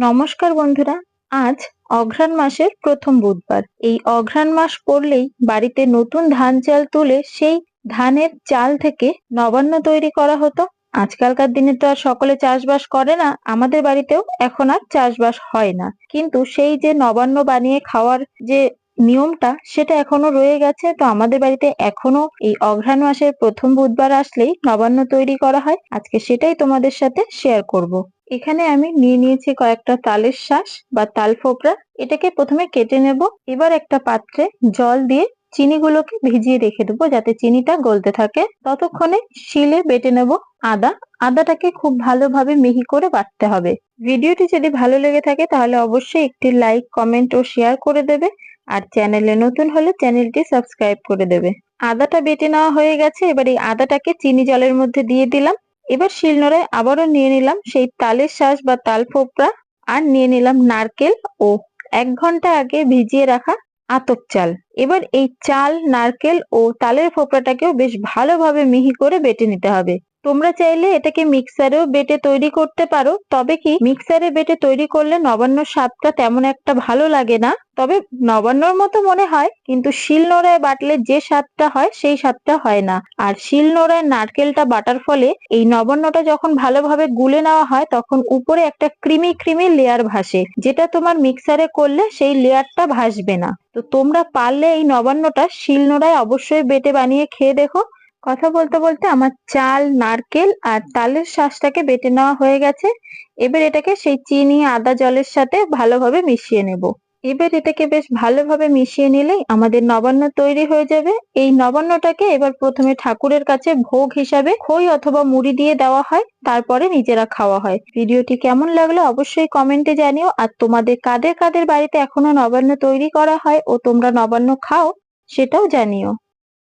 নমস্কার বন্ধুরা, আজ অঘ্রাণ মাসের প্রথম বুধবার। এই অঘ্রাণ মাস পড়লেই বাড়িতে নতুন ধান চাল তুলে সেই ধানের চাল থেকে নবান্ন তৈরি করা হতো। আজকালকার দিনে তো আর সকলে চাষবাস করে না, আমাদের বাড়িতেও এখন আর চাষবাস হয় না। কিন্তু সেই যে নবান্ন বানিয়ে খাওয়ার যে নিয়মটা, সেটা এখনও রয়ে গেছে। তো আমাদের বাড়িতে এখনও এই অঘ্রাণ মাসের প্রথম বুধবার আসলেই নবান্ন তৈরি করা হয়। আজকে সেটাই তোমাদের সাথে শেয়ার করব। এখানে আমি নিয়ে নিয়েছি কয়েকটা তালের শ্বাস বা তাল ফোকরা এটাকে প্রথমে কেটে নেব। এবার একটা পাত্রে জল দিয়ে চিনিগুলোকে ভিজিয়ে রেখে দেবো যাতে চিনিটা গলতে থাকে। ততক্ষণে শিলে বেটে নেব আদা। আদাটাকে খুব ভালোভাবে মিহি করে বাটতে হবে। ভিডিওটি যদি ভালো লেগে থাকে তাহলে অবশ্যই একটি লাইক, কমেন্ট ও শেয়ার করে দেবে আর চ্যানেলে নতুন হলে চ্যানেলটি সাবস্ক্রাইব করে দেবে। আদাটা বেটে নেওয়া হয়ে গেছে। এবার এই আদাটাকে চিনি জলের মধ্যে দিয়ে দিলাম। এবার শিলনোড়ায় আবারও নিয়ে নিলাম সেই তালের শাঁস বা তাল ফোপড়া আর নিয়ে নিলাম নারকেল ও এক ঘণ্টা আগে ভিজিয়ে রাখা আতপ চাল। এবার এই চাল, নারকেল ও তালের ফোপড়াটাকেও বেশ ভালোভাবে মিহি করে বেটে নিতে হবে। তোমরা চাইলে এটাকে মিক্সারেও বেটে তৈরি করতে পারো। তবে কি, মিক্সারে বেটে তৈরি করলে নবান্ন স্বাদটা তেমন একটা ভালো লাগে না। তবে নবান্নর মতো মনে হয়, কিন্তু শিলনোড়ায় বাটলে যে স্বাদটা হয়, সেই স্বাদটা হয় না। আর শিলনোড়ায় নারকেলটা বাটার ফলে এই নবান্নটা যখন ভালোভাবে গুলে নেওয়া হয়, তখন উপরে একটা ক্রিমি ক্রিমি লেয়ার ভাসে, যেটা তোমার মিক্সারে করলে সেই লেয়ারটা ভাসবে না। তো তোমরা পারলে এই নবান্নটা শিলনোড়ায় অবশ্যই বেটে বানিয়ে খেয়ে দেখো। কথা বলতে বলতে আমার চাল, নারকেল আর তালের শ্বাসটাকে বেটে নেওয়া হয়ে গেছে। এবার এটাকে সেই চিনি, আদা জলের সাথে ভালোভাবে মিশিয়ে নেব। এবার এটাকে বেশ ভালোভাবে মিশিয়ে নিলেই আমাদের নবান্ন তৈরি হয়ে যাবে। এই নবান্নটাকে এবার প্রথমে ঠাকুরের কাছে ভোগ হিসাবে খই অথবা মুড়ি দিয়ে দেওয়া হয়, তারপরে নিজেরা খাওয়া হয়। ভিডিওটি কেমন লাগল অবশ্যই কমেন্টে জানিও। আর তোমাদের কাদের কাদের বাড়িতে এখনও নবান্ন তৈরি করা হয় ও তোমরা নবান্ন খাও, সেটাও জানিও।